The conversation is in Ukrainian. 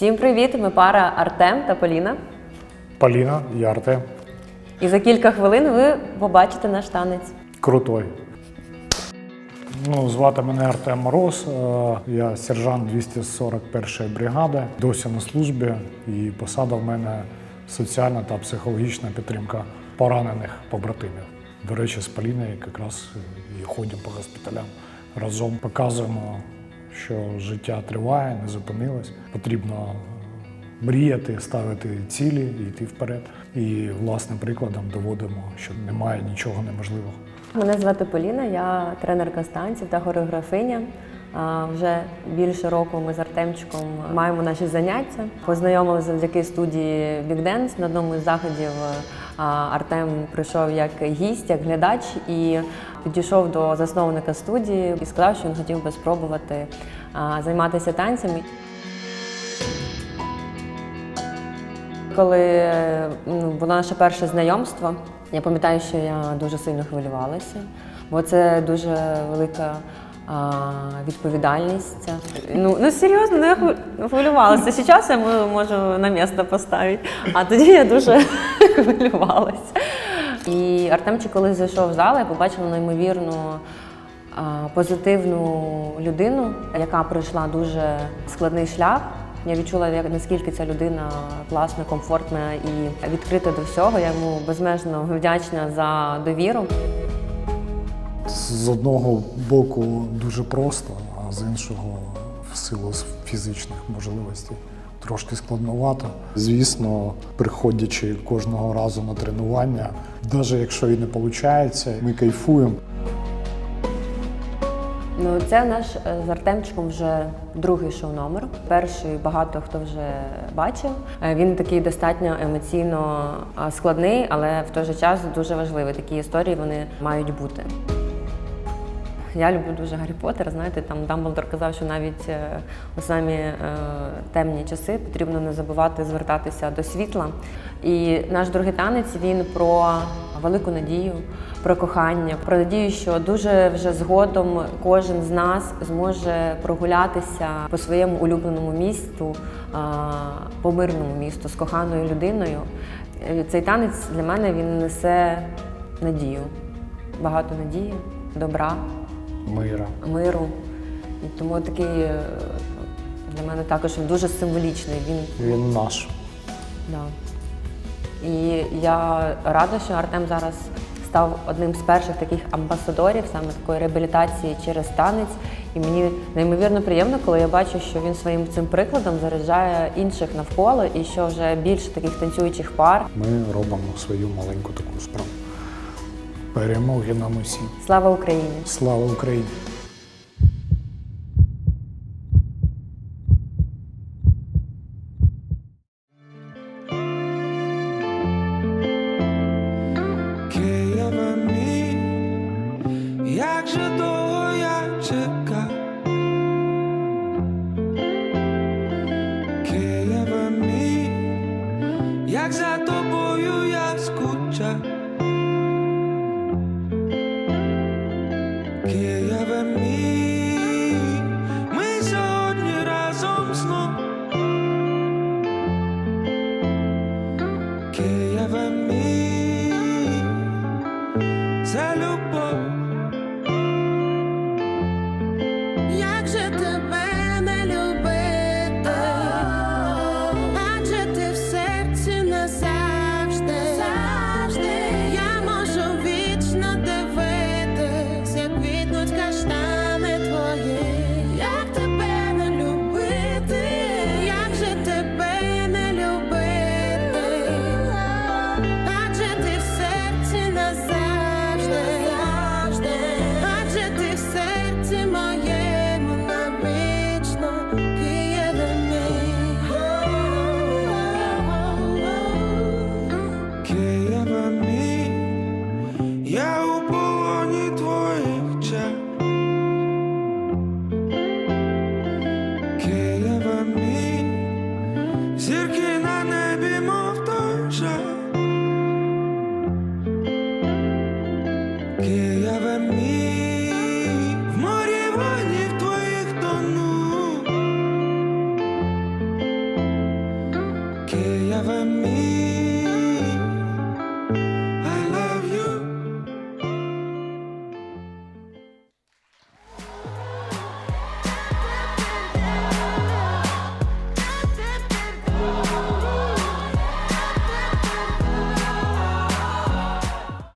Всім привіт! Ми пара Артем та Поліна. Поліна, я Артем. І за кілька хвилин ви побачите наш танець. Крутой. Ну, звати мене Артем Мороз. е, Я сержант 241-ї бригади, досі на службі, і посада в мене соціальна та психологічна підтримка поранених побратимів. До речі, з Поліною якраз і ходимо по госпіталям. Разом показуємо, що життя триває, не зупинилось. Потрібно мріяти, ставити цілі і йти вперед. І власним прикладом доводимо, що немає нічого неможливого. Мене звати Поліна, я тренерка станців та хореографиня. Вже більше року ми з Артемчиком маємо наші заняття. Познайомилися завдяки студії Big Dance. На одному із заходів Артем прийшов як гість, як глядач і підійшов до засновника студії і сказав, що він хотів би спробувати займатися танцями. Коли ну, було наше перше знайомство, я пам'ятаю, що я дуже сильно хвилювалася, бо це дуже велика відповідальність. Ну, ну серйозно, ну, я хвилю- хвилювалася. Зараз я можу на місце поставити, а тоді я дуже хвилювалася. І Артемчик, коли зайшов в зал, я побачила неймовірну позитивну людину, яка пройшла дуже складний шлях. Я відчула, як наскільки ця людина класна, комфортна і відкрита до всього. Я йому безмежно вдячна за довіру. З одного боку дуже просто, а з іншого, в силу фізичних можливостей, трошки складновато. Звісно, приходячи кожного разу на тренування, навіть якщо і не виходить, ми кайфуємо. Ну, це наш е, з Артемчиком вже другий шоу-номер. Перший багато хто вже бачив. Е, Він такий достатньо емоційно складний, але в той же час дуже важливий. Такі історії вони мають бути. Я люблю дуже Гаррі Поттер. Знаєте, там Дамблдор казав, що навіть е, у самі е, темні часи потрібно не забувати звертатися до світла. І наш другий танець він про велику надію, про кохання, про надію, що дуже вже згодом кожен з нас зможе прогулятися по своєму улюбленому місту, е, по мирному місту з коханою людиною. Цей танець для мене він несе надію, багато надії, добра Мира. миру. І тому такий е, для мене також він дуже символічний. Він Він наш. да. І я рада, що Артем зараз став одним з перших таких амбасадорів саме такої реабілітації через танець. І мені неймовірно приємно, коли я бачу, що він своїм цим прикладом заряджає інших навколо, і що вже більше таких танцюючих пар. Ми робимо свою маленьку таку справу. Перемоги нам усім. Слава Україні! Слава Україні! Києва мій, як же довго це любов. Que ella va a venir, vámonos y vámonos. Que.